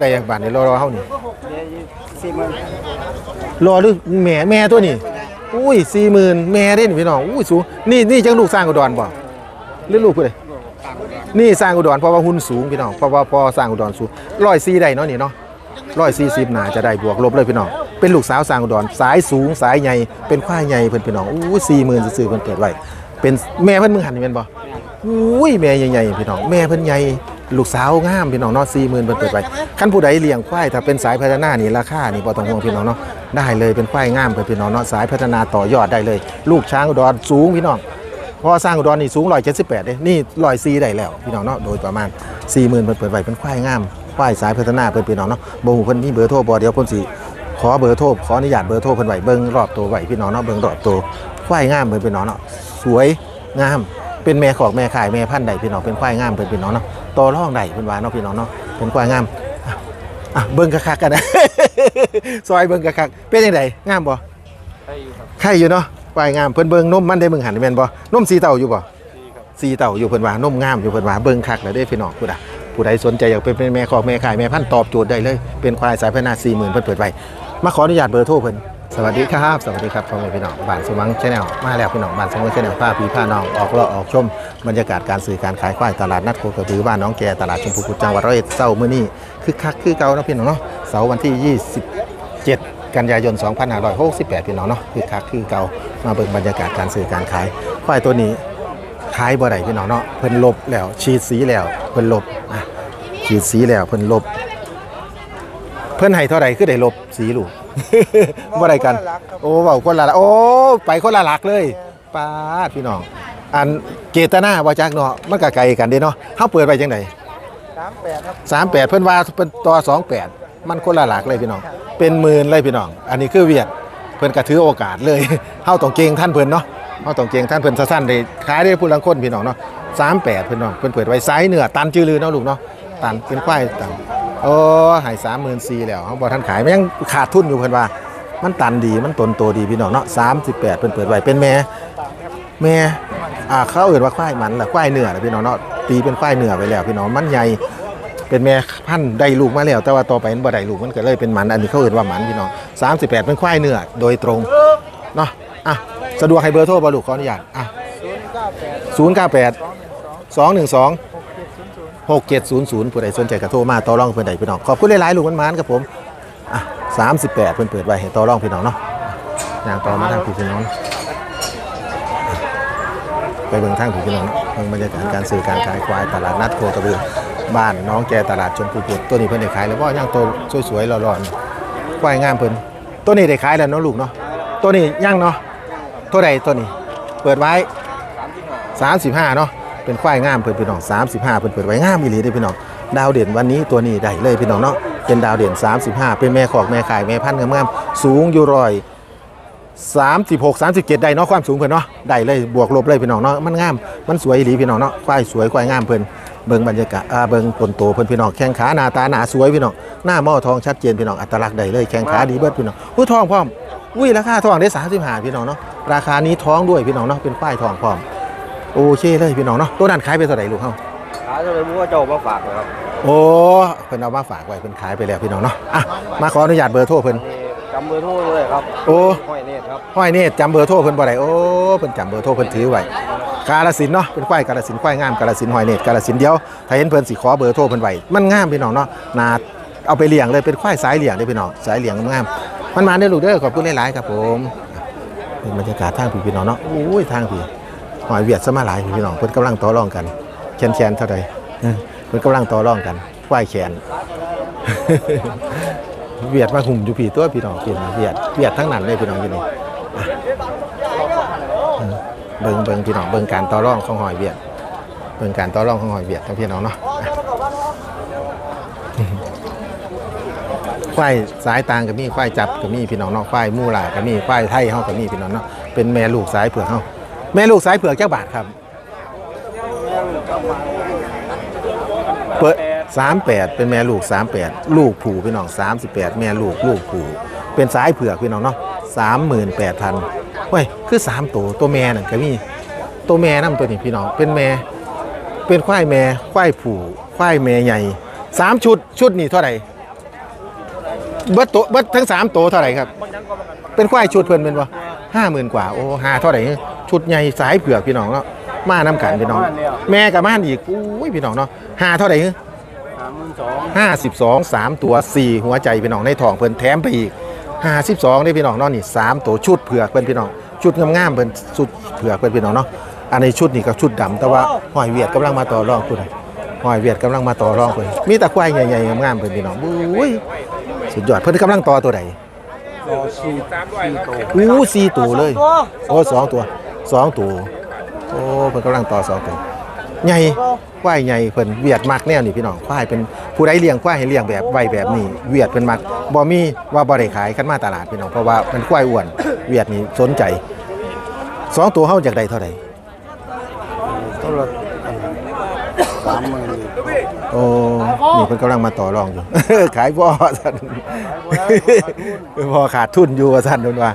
ได้อย่างบาทนี่รอรอเฮานี่สี่หมื่นรอหรือแม่แม่ตัวนี้อุ้ย40,000แม่เด้นี่พี่น้องอุ้ยสูงนี่นี่จังลูกสร้างอุดรบ่หรือลูกผู้ใดนี่สร้างอุดรเพราะว่าหุ่นสูงพี่น้องเพราะว่าพอสร้างอุดรสูง104ได้เนาะนี่เนาะ140น่าจะได้บวกลบเลยพี่น้องเป็นลูกสาวสร้างอุดรสายสูงสายใหญ่เป็นควายใหญ่เพิ่นพี่น้องอู้40,000ซื่อๆเพิ่นเปิดไว้เป็นแม่เพิ่นมึงหันนี่แม่นบ่อุ้ยแม่ใหญ่ๆพี่น้องแม่เพิ่นใหญ่ ลูกสาวงามพี่น้องเนาะ40,000เพิ่นเปิดไว้คันผู้ใดเลี้ยงควายถ้าเป็นสายพัฒนานี่ราคานี่บ่ต้องห่วงพี่น้องเนาะได้เลยเป็นควายงามเพิ่นพี่น้องเนาะสายพัฒนาต่อยอดได้เลย ลูกช้างอุดรสูงพี่น้องพอสร้างอุดรนี่สูง178เจ็ด้นี่104ได้แล้วพี่น้องเนาะโดยประมาณ40,000เพิ่นเปิดไว้เป็นควายงามควายสายพัฒนาเพิ่นพี่น้องเนาะบ่ฮู้เพิ่นมีเบอร์โทรบ่เดียวเพิ่นสิขอเบอร์โทรขออนุญาตเบอร์โทรเพิ่นไหวเบิ่งรอบตัวไว้พี่น้องเนาะเบิ่งรอบตัวควายงามเพิ่นพี่น้องเนาะสวยงามเป็นแม่ขอกแม่ขายแม่พันธุ์ใดพี่น้องเป็นควายงามเพิ่นพี่น้องเนาะ ต่อรองใดเพิ่นว่าเนาะพี่น้องเนาะเป็นควายงามอะอะเบิ่งคักๆกันนะ ซอยเบิ่งคักๆเป็นจังไดงามบ่ใช่อยู่ครับไข่อยู่เนาะควายงามเพิ่นเบิ่งนมมันได้เบิ่งหันแม่นบ่นมสีเต่าอยู่บ่ดีครับสีเต่าอยู่เพิ่นว่านมงามอยู่เพิ่นว่าเบิ่งคักแล้วเด้พี่น้องผู้ใดผู้ใดสนใจอยากเป็นแม่คอกแม่ขายแม่พันธุ์ตอบโจทย์ได้เลย เป็นควายสายพันธุ์นา40,000เพิ่นเปิดไว้มาขออนุญาตเบอร์โทรเพิ่น สวัสดีครับ สวัสดีครับพ่อแม่พี่น้องบ้านสวังชาแนลมาแล้วพี่น้องบ้านสวังชาแนลพาพี่พาน้องออกเลาะออกชมบรรยากาศการซื้อการขายควายตลาดนัดโคกระบือบ้านน้องแกตลาดชมพูกุจังหวัดร้อยเอ็ดเช้ามื้อนี้คึกคักคือเก่าเนาะพี่น้องเนาะเสาร์วันที่ 27 กันยายน 2568 พี่น้องเนาะคือคักคือเก่ามาเบิ่งบรรยากาศการซื้อการขายควายตัวนี้ขายบ่ได้พี่น้องเนาะเพิ่นลบแล้วฉีดสีแล้วเพิ่นลบอะฉีดสีแล้วเพิ่นลบ เพิ่นให้เท่าใดคือได้ลบสีลูก บ่ได้กัน โอ้เว้าคนละละโอ้ไปคนละหลักเลยปาดพี่น้อง อันเจตนาบ่จักเนาะมันก็ไกลกันเด้เนาะเฮาเปิดไว้จังไดสามแปดครับ38เพิ่นว่าเพิ่นต่อ28 มันคนละหลักเลยพี่น้อง เป็นหมื่นเลยพี่น้อง อันนี้คือเวียดเพิ่นก็ถือโอกาสเลยเฮาต้องเก่งท่านเพิ่นเนาะเฮาต้องเก่งท่านเพิ่นสั้นๆได้ขายได้ผู้ลังคนพี่น้องเนาะ38เพิ่นเนาะเพิ่นเปิดไว้ไซส์เนื้อตันจือลือเนาะลูกเนาะตันเป็นควายตัน โอ้ให้34,000แล้วเฮาบ่ทันขายมันยังขาดทุนอยู่เพิ่นว่า มันตันดีมันตนโตดีพี่น้องเนาะ38เพิ่นเปิดไว้เป็นแม่แม่อ่าเขาเอ่นว่าควายมันล่ะควายเนื้อล่ะพี่น้องเนาะตีเป็นควายเนื้อไปแล้วพี่น้องมันใหญ่เป็นแม่พันธุ์ได้ลูกมาแล้ว แต่ว่าต่อไปมันบ่ได้ลูกมันก็เลยเป็นหมันอันนี้เขาเอ่นว่าหมันพี่น้อง38เป็นควายเนื้อโดยตรงเนาะอะสะดวกให้เบอร์โทรบ่ลูกขออนุญาตอะศูนย์เก้าแปด098 212หนย์ศูนย์ 6700ผู้ใดสนใจก็โทรมาต่อรองเพิ่นได้พี่น้องขอบคุณหลายๆลูกมันๆครับผมอะ38เพิ่นเปิดไว้ให้ต่อรองพี่น้องเนาะอย่างต่อมาทางพี่น้องไปเบิ่งทางผีพี่น้องเบิ่งบรรยากาศการซื้อการขายควายตลาดนัดโคกระบือบ้านน้องแกตลาดชมพูพุดตัวนี้เพิ่นได้ขายแล้วบ่ย่างโตสวยๆหล่อๆควายงามเพิ่นตัวนี้ได้ขายแล้วเนาะลูกเนาะตัวนี้ย่างเนาะเท่าใดตัวนี้ เปิดไว้สามที่หก35เนาะ เป็นควายงามเพิ่นพี่น้อง35เพิ่นเปิดไว้งามอีหลีเด้อพี่น้องดาวเด่นวันนี้ตัวนี้ได้เลยพี่น้องเนาะเป็นดาวเด่น 35 เป็นแม่ขอกแม่ขายแม่พันธุ์งามๆสูงอยู่ร้อย36 37ได้เนาะความสูงเพิ่นเนาะได้เลยบวกลบเลยพี่น้องเนาะมันงามมันสวยอีหลีพี่น้องเนาะควายสวยควายงามเพิ่นเบิ่งบรรยากาศอ่าเบิ่งต้นโตเพิ่นพี่น้องแข้งขาหน้าตาหน้าสวยพี่น้องหน้าหม้อทองชัดเจนพี่น้องอัตลักษณ์ได้เลยแข้งขาดีเบิดพี่น้องอุ้ยทองพร้อมอุ้ยราคาทองได้35พี่น้องเนาะราคานี้ท้องด้วยพี่น้องเนาะเป็นควายทองพร้อม โอเคเลยพี่น้องเนาะตัวนั้นขายไปเท่าไหร่ลูกเฮาขายเท่าไหรบุ้ว่าเจ้ามาฝากเลยครับโอ้เพิ่นเอามาฝากไว้เพิ่นขายไปแล้วพี่น้องเนาะอะมาขออนุญาตเบอร์โทรเพิ่นจำเบอร์โทรเลยครับโอ้ห้อยเนตรครับห้อยนี่จำเบอร์โทรเพิ่นบ่ได้โอ้เพิ่นจำเบอร์โทรเพิ่นถือไว้กาลสินธุ์เนาะเป็นควายกาลสินธุ์ควายงามกาลสินธุ์ห้อยเนตรกาลสินธุ์เดียวถ้าเห็นเพิ่นสิขอเบอร์โทรเพิ่นไว้มันงามพี่น้องเนาะนาเอาไปเลี้ยงเลยเป็นควายสายเลี้ยงเด้อพี่น้องสายเลี้ยงงามๆมันมาเด้อลูกเด้อขอบคุณหลายๆครับผมเป็นบรรยากาศทางพี่พี่น้องเนาะโอ้ยทางพี่ หอยเวียดซะมาหลายพี่น้องเพิ่นกำลังต่อรองกันแขนๆเท่าใดเออเพิ่นกำลังต่อรองกันควายแขน เวียดมาหุ่มอยู่พี่ตัวพี่น้องกินเวียดเวียดทั้งนั้นเลยพี่น้องอยู่นี่อะอืมเบิ่งเบิ่งพี่น้องเบิ่งการต่อรองของหอยเวียดเบิ่งการต่อรองของหอยเวียดทั้งพี่น้องเนาะอะควายสายต่างกับมีควายจับกับมีพี่น้องเนาะควายมู่หลากับมีควายไทยเฮากับมีพี่น้องเนาะเป็นแม่ลูกสายเผือกเฮา แม่ลูกสายเผือกเจ้าบาทครับ เปิด38เป็นแม่ลูก38ลูกผูพี่น้อง38แปดแม่ลูกลูกผูเป็นสายเผือกพี่น้องเนาะ38,000เว้ยคือ3ตัวตัวแม่นั่นก็มีตัวแม่นํตัวนี้พี่น้องเป็นแม่เป็นควายแม่ควายผูควายแม่ใหญ่3ชุดชุดนี่เท่าไหร่เบิดโตวเบิดทั้งสามโตวเท่าไหร่ครับ เป็นควายชุดเพิ่นเป็นบ่ ห้าหมื่นกว่าโอ้หาเท่าไหร่ชุดใหญ่สายเผือกพี่น้องเนาะมาน้ำกันพี่น้อง แม่กับม่านอีกอุ้ยพี่น้องเนาะหาเท่าไหร่สามหมื่นสองห้าสิบสองสามตัวสี่หัวใจพี่น้องในท้องเพิ่นแถมไปอีกห้าสิบสองได้พี่น้องเนาะนี่สามตัวชุดเผือกเพิ่นพี่น้องชุดงามๆเพิ่นชุดเผือกเพิ่นพี่น้องเนาะอันนี้ชุดนี่ก็ชุดดำแต่ว่าหอยเวียดกำลังมาต่อรองตัวไหนหอยเวียดกำลังมาต่อรองเพิ่นมีแต่ควายใหญ่ๆงามๆเพิ่นพี่น้องอุ้ยสุดยอดเพิ่นกำลังต่อตัวใด ต่อสี่สี่โตอู้สี่ตัวเลย โอ้สองตัวสองตัวโอ้เพิ่นกำลังต่อสองตัวใหญ่ควายใหญ่เพิ่นเวียดมักแนวนี่พี่น้องควายเป็นผู้ใดเลี้ยงควายให้เลี้ยงแบบไว้แบบนี้ เวียดเป็นมักบ่มีว่าบ่ได้ขายกันมาตลาดพี่น้องเพราะว่ามันควายอ้วนเวียดนี่สนใจสองตัวเฮาจากใดเท่าใดเท่าไหร่ สามหมื่นโอ้นี่เพิ่นกำลังมาต่อรองอยู่ ขายบ่ซั่นพอขาดทุนอยู่ว่าซั่นโดนว่า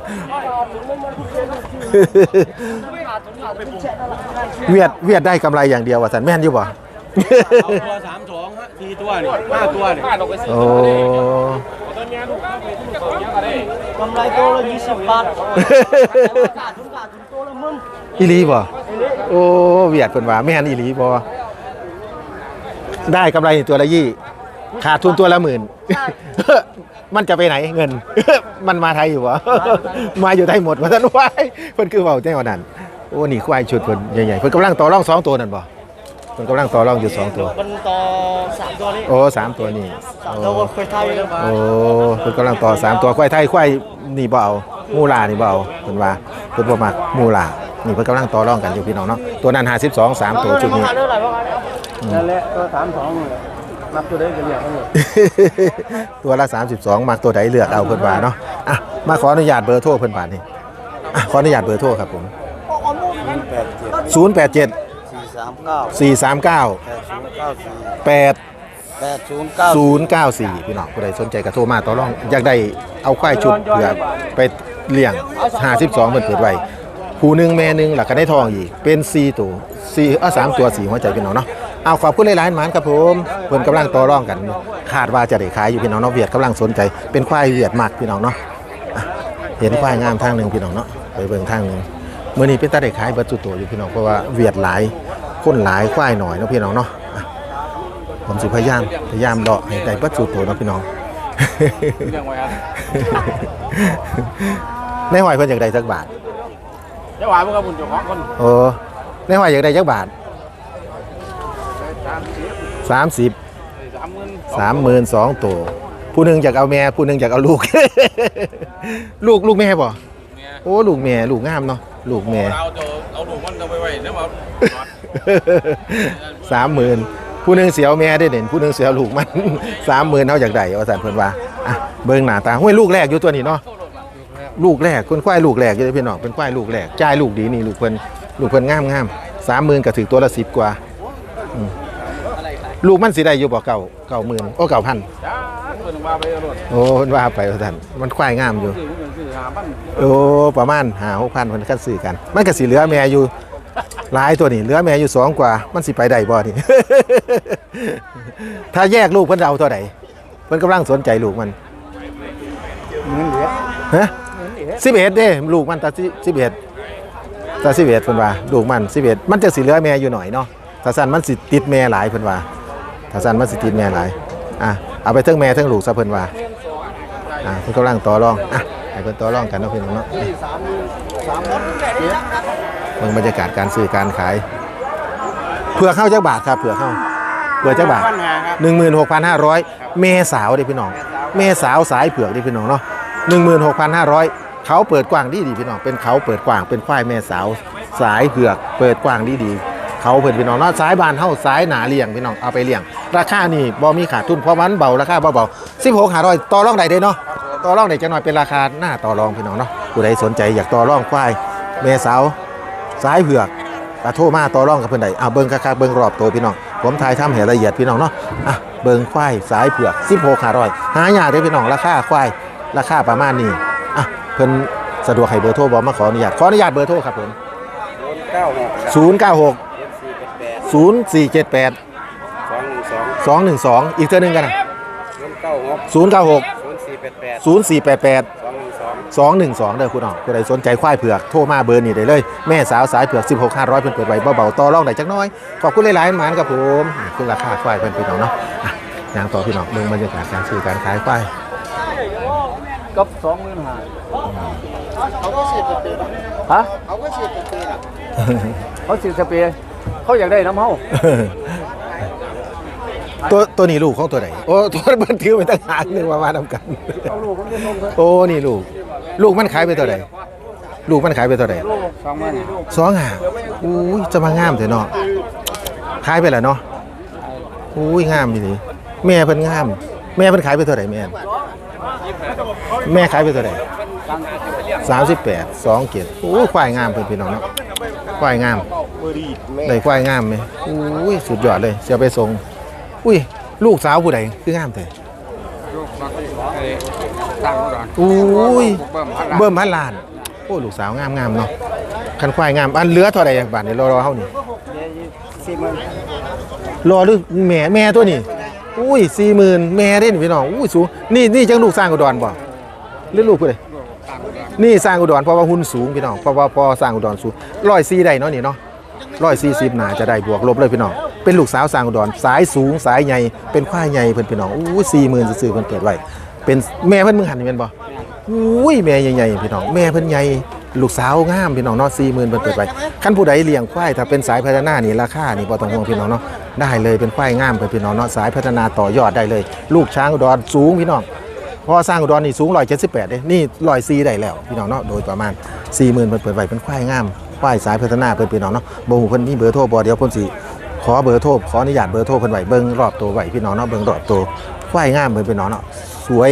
เวียดเวียดได้กำไรอย่างเดียวว่าสันแม่นอยู่บ่เอาตัวสามสองฮะสี่ตัวนี่ห้าตัวนี่โอ้กำไรตัวละยี่สิบบาทขาดทุนขาดทุนตัวละหมื่นอีลีบ่โอ้เวียดเพิ่นว่าแม่นอีลีบ่ ได้กำไรตัวละยี่ขาดทุนตัวละหมื่นมันจะไปไหนเงิน มันมาไทยอยู่บ่มาอยู่ไทยหมดว่าซั่นว่าเพิ่นคือเว้าจังว่านั้นโอ้นี่ควายชุดเพิ่นใหญ่ๆเพิ่นกำลังต่อรองสองตัวนั่นบ่เพิ่นกำลังต่อรองอยู่สองตัว มันต่อสามตัวนี้โอ้สามตัวนี่สามโอ้ตัวก็เคยไทยโอ้เพิ่นกำลังต่อสามตัวควายไทยควายนี่บ่เอามูลานี่บ่เอาเพิ่นว่าเพิ่นบ่มักมูลา นี่เพิ่นกำลังต่อรองกันอยู่พี่น้องเนาะตัวนั้น52 3ตัวชุดนี้เท่าไหร่บ้างนั่นแหละตัวสามสองนี่แหละนับตัวได้กันอย่างนั้นเลยตัวละ 32มักตัวใดเลือกเอาเพิ่นว่าเนาะอะมาขออนุญาตเบอร์โทรเพิ่นบาดนี่อะขออนุญาตเบอร์โทรครับผม แปดเจ็ด087 สี่สามเก้า439 แปดศูนย์เก้าสี่8 แปดศูนย์เก้าสี่094 พี่น้องผู้ใดสนใจก็โทรมาต่อรอง อยากได้เอาควายชุดเพื่อไปเลี้ยง 52เพิ่นเปิดไว้ ผู้หนึงแม่หนึงหลักก็ได้ทองอีก เป็น4ตัว4เอ่อ3ตัว4หัวใจพี่น้องเนาะเอาขอบคุณหลายๆหมานครับผมเพิ่นกำลังต่อรองกันอยู่คาดว่าจะได้ขายอยู่พี่น้องเนาะเวียดกำลังสนใจเป็นควายเวียดมากพี่น้องเนาะอะเห็นควายงามทางหนึงพี่น้องเนาะไปเบิ่งทางหนึงมื้อนี้เป็นตาได้ขายเบิดสุดตัวอยู่พี่น้องเพราะว่าเวียดหลายคนหลายควายหน่อยเนาะพี่น้องเนาะอะผมสิพยายามพยายามเลาะให้ได้เบิดสุดตัวเนาะพี่น้องเรื่องไว้ครับในหอยเพิ่นอยากได้จักบาท เจ้าหวานพวกกับบุญเจ้าของคนโอ้ในหอยอยากได้จักบาทสามสิบ30สามหมื่นสามหมื่นสองตัวผู้หนึ่งอยากเอาแม่ผู้หนึ่งอยากเอาลูก ลูกลูกแม่บ่โอ้ลูกแม่ลูกงามเนาะลูกแม่เราจะเอาหนูมันเอาไปไว้แล้วมาสามหมื่นผู้หนึ่งเสียวแม่ได้เด่นผู้หนึ่งเสียวลูกมันสามหมื่นเท่าจากใดว่าสันเพิ่นว่าอะเบิ่งหน้าตาห้วยลูกแรกอยู่ตัวนี้เนาะ ลูกแรกคนควายลูกแรกอยู่เด้อพี่น้องเป็นควายลูกแรกจ่ายลูกดีนี่ลูกเพิ่นลูกเพิ่นงามงามสามหมื่นก็ถือตัวละสิบกว่าอืมลูกมันสิได้อยู่บ่เก่าเก่าหมื่นโอ้เก่าพันจ้าเพิ่นว่าไปเอารถโอ้เพิ่นว่าไปว่าซั่นมันควายงามอยู่ซื้อเพิ่นซื้อหามันโอ้ประมาณหาหกพันคนกันซื้อกัน มันก็สิเหลือแม่อยู่หลายตัวนี่เหลือแม่อยู่สองกว่า มันสิไปได้บ่นี่ถ้าแยกลูกเพิ่นจะเอาตัวใดเพิ่นกำลังสนใจลูกมันเงินเหลือฮะ สิบเอ็ดเด้ลูกมันตาสิบเอ็ดตาสิบเอ็ดเพิ่นว่าลูกมันสิบเอ็ดมันจะสีเหลือแม่อยู่หน่อยเนาะถ้าสันมันสิติดแม่หลายเพิ่นว่าถ้าสันมันสิติดแม่หลายอะเอาไปเทั้งแม่เทั้งลูกซะเพิ่นว่าอะเพิ่นกำลังต่อรองอะให้เพิ่นต่อรองกันเนาะเพี่น้องเนาะเบิ่งบรรยากาศการซื้อการขายเผื่อเข้าจักบาทครับเผื่อเข้าเผื่อจักบาท16,500 เมสาวดิพี่น้อง เมสาวสายเผือกดิพี่น้องเนาะหนึ่งหมื่นหกพันห้าร้อย เขาเปิดกว้างดีดีพี่น้องเป็นเขาเปิดกว้างเป็นควายแม่สาว สายเผือก เปิดกว้างดีดีเขาเปิดพี่น้องเนาะสายบานเท่าสายหนาเลี้ยงพี่น้องเอาไปเลี้ยง ราคานี่บ่มีขาดทุนเพราะมันเบาราคาเบาๆสิบหกห้าร้อยต่อรองได้เด้เนาะต่อรองได้จะหน่อยเป็นราคาหน้าต่อรองพี่น้องเนาะผู้ใดสนใจอยากต่อรองควายแม่สาวสายเผือกกระโทมาต่อรองกับเพิ่อนใดเอะเบิ่งคักๆเบิ่งรอบตัวพี่น้องผมทายทำให้ละเอียดพี่น้องเนาะอะเบิ่งควายสายเผือก16หกหาร้อยหายากเด้พี่น้องราคาควายราคาประมาณนี้ เพิ่นสะดวกให้เบอร์โทรบ่มาขออนุญาตขออนุญาตเบอร์โทรครับผมเก้าหก096สี่เจ็ดแปด0478สองหนึ่งสอง212อีกเทื่อหนึงกันนะเงินเก้าหก096สี่แปดแปดศูนย์สี่แปดแปดสองหนึ่งสอง212เด้อคุณน้องผู้ใดสนใจควายเผือกโทรมาเบอร์นี้ได้เลย แม่สาวสายเผือก 16 500 เพิ่นเปิดไว้เบาๆต่อรองได้จักหน้อย ขอบคุณหลายๆหมานครับผมนี่คือราคาควายเพิ่นพี่น้องเนาะอะยางต่อพี่น้องเบิ่งบรรยากาศการซื้อการขายควายกับสองหมื่นห้า เขาก็เสีดสเปรฮะเขาก็ฉีดสเปรย์เขาเสียสเปรย์เขาอยากได้น้ำเฮาตัวตัวนี้ลูกของตัวไหนโอ้ตัวมันถือไปตั้งหากหนึ่งมาว่าทำกันโอ้นี่ลูก ลูกมันขายไปตัวไหนลูกมันขายไปตัวไหนสองห่นงาอุ้ยจะมางามเถอะเนาะขายไปแล้วเนาะอุ้ยงามดีดีแม่เป็นงาม แม่เป็นขายไปตัวไหนแม่แม่ขายไปตัวไหน 38 27โอ้ควายงามเพื่อนพี่น้องเนาะควายงามได้ควายงามไหมอุ้ยสุดยอดเลยเสียไปส่งอุ้ยลูกสาวผู้ใดคืองามแต่อุ้ยเบิ่มพันลานโอ้ลูกสาวงามงามเนาะคันควายงามอันเลือเท่าไรอย่างบาทนี่รอรอเท่านี้รอหรือแม่แม่ตัวนี้อุ้ยสี่หมื่นแม่เด่นพี่น้องอุ้ยสูงนี่นี่จังลูกสร้างกระดอนบ่หรือลูกผู้ใด นี่สร้างอุดรเพราะว่าหุ้นสูงพี่น้องเพราะว่าพอสร้างอุดรสูงร้อยสี่ได้เนาะนี่เนาะร้อยสี่สิบหนาจะได้บวกลบเลยพี่น้องเป็นลูกสาวสร้างอุดรสายสูงสายใหญ่เป็นควายใหญ่เพิ่อนพี่น้องอู้สี่หมื่นซื้อเพิ่นเปิดไว้เป็นแม่เพิ่นมึงหันนี่แม่นบ่อุ้ยแม่ใหญ่ๆพี่น้องแม่เพิ่นใหญ่ลูกสาวงามพี่น้องเนาะสี่หมื่นเพิ่นเปิดไว้คันผู้ใดเลี้ยงควายถ้าเป็นสายพัฒนานี่ราคานี่บ่ต้องห่วงพี่น้องเนาะได้เลยเป็นควายงามเพิ่นพี่น้องเนาะสายพัฒนาต่อยอดได้เลย ลูกช้างอุดรสูงพี่น้อง พอสร้างอุดรนี่สูง178เจ็ดสิบแปดเอ้นี่104ได้แล้วพี่น้องเนาะโดยประมาณ40,000เพิ่นเปิดไว้เป็นควายงามควายสายพัฒนาเพิ่นพี่น้องเนาะบ่ฮู้เพิ่นมีเบอร์โทรบ่เดียวเพิ่นสิขอเบอร์โทรขออนุญาตเบอร์โทรเพิ่นไว้เบิ่งรอบตัวไว้พี่น้องเนาะเบิ่งรอบตัวควายงามเพิ่นพี่น้องเนาะสวย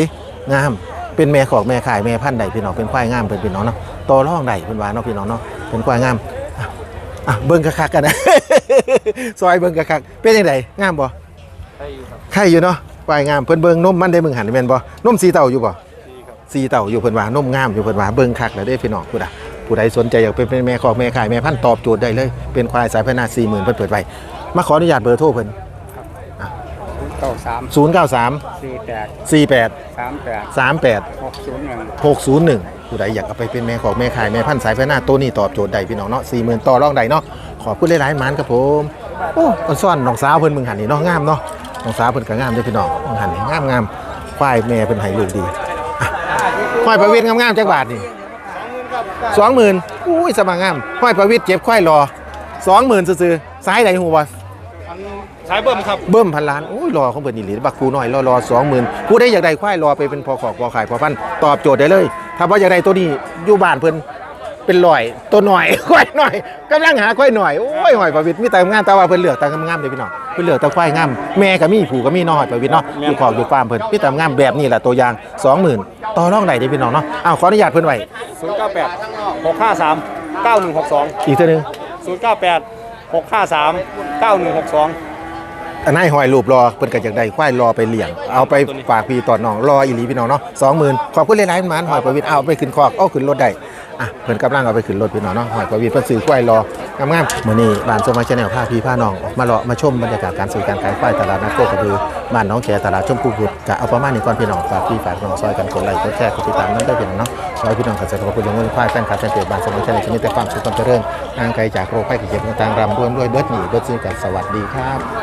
งามเป็นแม่ขอกแม่ขายแม่พันธุ์ใดพี่น้องเป็นควายงามเพิ่นพี่น้องเนาะต่อรองใดเพิ่นว่าเนาะพี่น้องเนาะเป็นควายงามอะเบิ่งคักกันนะซอยเบิ่งคักเป็นจังไดงามบ่ ใช่อยู่ครับใครอยู่เนาะควายงามเพิ่นเบิ่งนมมันได้มึงหันแม่นบ่นมสีเต่าอยู่บ่ดีครับสีเต่าอยู่เพิ่นว่านมงามอยู่เพิ่นว่าเบิ่งคักแล้วเด้พี่น้องผู้ใดผู้ใดสนใจอยากเป็นแม่คอกแม่ขายแม่พันธุ์ตอบโจทย์ได้เลย เป็นควายสายพัฒนา40,000เพิ่นเปิดไว้มาขออนุญาตเบอร์โทรเพิ่นเก้าสาม093สี่แปด48สามแปด38หกศูนย์หนึ่ง601ผู้ใดอยากเอาไปเป็นแม่ของแม่ขายแม่พันธุ์สายพัฒนาตัวนี้ตอบโจทย์ได้พี่น้องเนาะ40,000ต่อรองได้เนาะขอบคุณหลายๆหมานครับผม โอ้อันซ่อนน้องสาวเพิ่นมึงหันนี่เนาะงามเนาะ น้องสาวเพิ่นก็งามเด้อพี่น้องมึงหันนี่งามงามควายแม่เพิ่นให้ลูกดีอะควายประเวทงามๆจักบาทนี่สองหมื่นอุ้ยสบายงามควายประวิทย์เจ็บควายรอสองหมื่นซื้อๆซ้ายไหนหัวสายเบิ่มครับเบิ่มพันล้านอุ้ยรอของเปิดนี่หลีบักคูน้อยรอรอสองหมื่นผู้ได้อยากได้ควายรอไปเป็นพอขอกพอขายพอพันตอบโจทย์ได้เลย ถ้าว่าอยากได้ตัวนี้อยู่บ้านเพิ่น เป็นลอยตัวหน่อยควายหน่อยกำลังหาควายหน่อยโอ้ยหอยประวิทย์มีแต่งามแต่ว่าเพิ่นเลือกแต่งามๆเลยพี่น้องเพิ่นเลือกแต่ควายงามแม่ก็มีผู้ก็มีน้อยประวิทย์เนาะอยู่ขอกอยู่ฟาร์มเพิ่นมีแต่งามแบบนี้แหละตัวอย่าง20,000ต่อรองได้เด้อพี่น้องเนาะอ้าวขออนุญาตเพิ่นไว้ศูนย์เก้าแปดหกห้าสามเก้าหนึ่งหกสองอีกเทื่อนึงศูนย์เก้าแปดหกห้าสามเก้าหนึ่งหกสองอันนายหอยรูปรอเพิ่นก็อยากได้ควายรอไปเลี้ยง เอาไปฝากพี่ต่อน้องรออีหลีพี่น้องเนาะ20,000ขอบคุณหลายๆหมานหอยประวิตรเอาไปขึ้นคอกเอาขึ้นรถได้ อะเพิ่นกำลังเอาไปขึ้นรถพี่น้องเนาะหอยประวิตรเพิ่นซื้อควายรองามๆมื้อนี้บ้านสมัยชาแนลพาพี่พาน้องออกมาเลาะมาชมบรรยากาศการซื้อการขายควายตลาดนัดโคกระบือบ้านน้องแขตลาดชมพูบุตรก็เอาประมาณนี้ก่อนพี่น้องฝากพี่ฝากน้องซอยกันกดไลค์กดแชร์กดติดตามนั้นได้พี่น้องเนาะซอพี่น้องกันจะขอบคุณเรื่องเงินควายแฟนคลับแฟนเพจบ้านสมัยชาแนลที่มีแต่ความสุขความเจริญห่างไกลจากโรคภัยไข้เจ็บต่างๆรำรวยด้วยเบิดหนีเบิดซื้อกันสวัสดีครับ